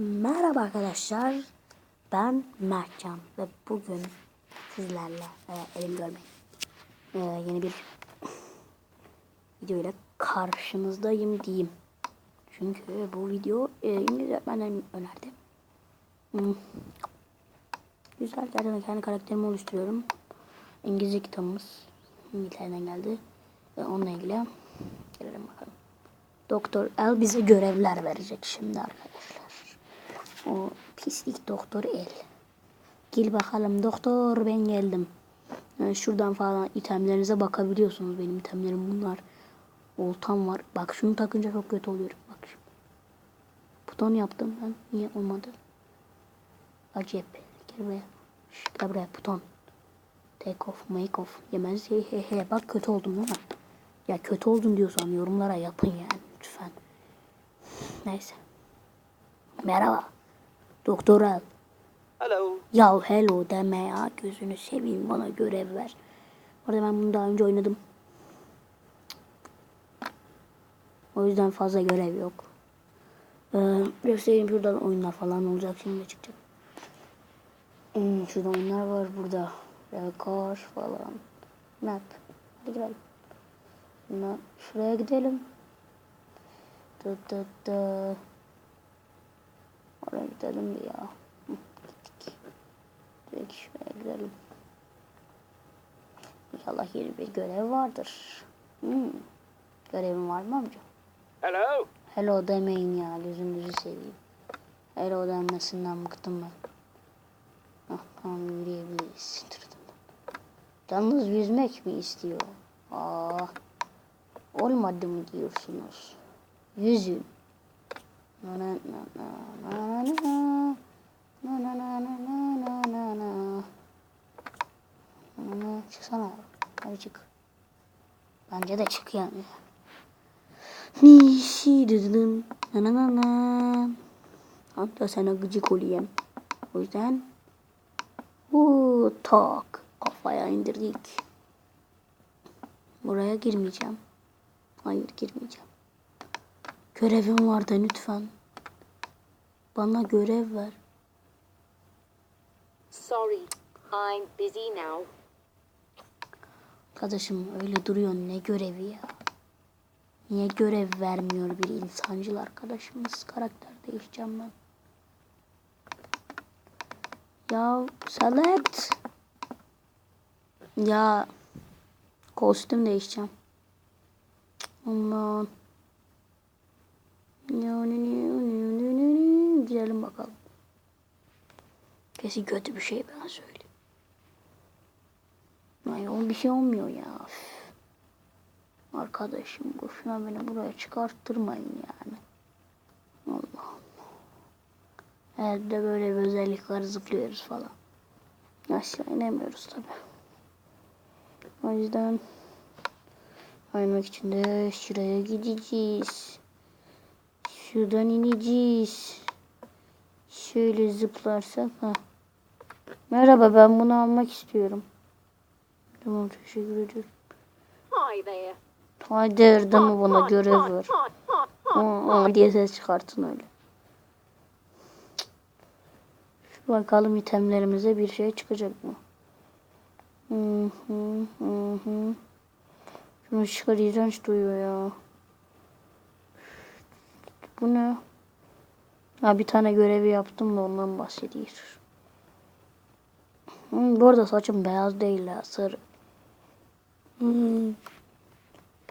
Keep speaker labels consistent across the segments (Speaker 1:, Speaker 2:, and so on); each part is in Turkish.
Speaker 1: Merhaba arkadaşlar. Ben Mertcan ve bugün sizlerle e, elim görmeyin. E, yeni bir video ile karşınızdayım diyeyim. Çünkü bu video e, İngilizce öğretmenlerim önerdi. Hmm. Güzel gerçekten kendi karakterimi oluşturuyorum. İngilizce kitabımız İngiltere'den geldi. Ve onunla ilgili gelelim bakalım. Doktor El bize görevler verecek şimdi arkadaşlar. O pislik doktor El. Gel bakalım doktor ben geldim. Yani şuradan falan itemlerinize bakabiliyorsunuz. Benim itemlerim bunlar. Oltam var. Bak şunu takınca çok kötü oluyorum. Bak şimdi. Buton yaptım ben. Niye olmadı? Acep. Gel buraya. Şş, gel buraya buton. Take off, make off. Yemez. He he he. Bak kötü oldum değil mi? Ya kötü oldun diyorsam yorumlara yapın yani. Lütfen. Neyse. Merhaba. Doktor Al.
Speaker 2: Hello.
Speaker 1: Ya hello deme ya. Gözünü seveyim bana görev ver. Orada ben bunu daha önce oynadım. O yüzden fazla görev yok. Ee, göstereyim şuradan oyunlar falan olacak şimdi çıkacak. Hmm, şurada oyunlar var burada. Rekor falan. Map. Hadi girelim. Şuraya gidelim. Dı dı dı. Oraya gidelim bir ya. Hı, Gittik. Direkt şuraya gidelim. İnşallah yeni bir görev vardır. Hmm. Görevin var mı amca?
Speaker 2: Hello.
Speaker 1: Hello demeyin ya gözünüzü seveyim. Hello denmesinden bıktım ben. Ah tamam yürüyebiliriz. Yalnız yüzmek mi istiyor? Aa, olmadı mı diyorsunuz? Yüzün. Çıksana. Hadi çık. Bence de çık yani. Nişi dıdın. Na na na na. Hatta sana gıcık olayım. O yüzden bu tak kafaya indirdik. Buraya girmeyeceğim. Hayır girmeyeceğim. Görevim var da lütfen. Bana görev ver.
Speaker 3: Sorry, I'm busy now.
Speaker 1: Arkadaşım öyle duruyor ne görevi ya. Niye görev vermiyor bir insancıl arkadaşımız? Karakter değişeceğim ben. Ya select. Ya kostüm değişeceğim. Aman. Ne, ne, ne, ne, ne, ne. Gidelim bakalım. Kesin kötü bir şey ben söyleyeyim. Ay o bir şey olmuyor ya. Arkadaşım boşuna beni buraya çıkarttırmayın yani. Allah Allah. Evde böyle bir özellik zıplıyoruz falan. Aşağı inemiyoruz tabi. O yüzden oynamak için de şuraya gideceğiz. Şuradan ineceğiz. Şöyle zıplarsak ha. Merhaba ben bunu almak istiyorum. Tamam teşekkür ederim.
Speaker 3: Hi there.
Speaker 1: Haydi Erdem'e bana görev. Aa, aa diye ses çıkartın öyle. Şu bakalım itemlerimize bir şey çıkacak mı? Hı hı hı hı. Şunu çıkar iğrenç duyuyor ya. Bu ne? Ha bir tane görevi yaptım da ondan bahsediyor. Hı, bu arada saçım beyaz değil ya sarı. Hmm.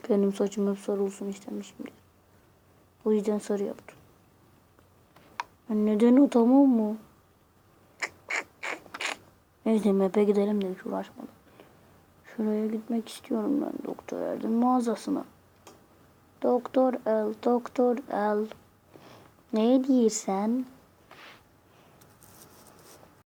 Speaker 1: Benim saçım hep sarı olsun istemişim. O yüzden sarı yaptım. Ya Neden o tamam mı? Neyse map'e gidelim de hiç uğraşmadım. Şuraya gitmek istiyorum ben Doktor El'in mağazasına. Doktor El, Doktor El. Ne diyorsun?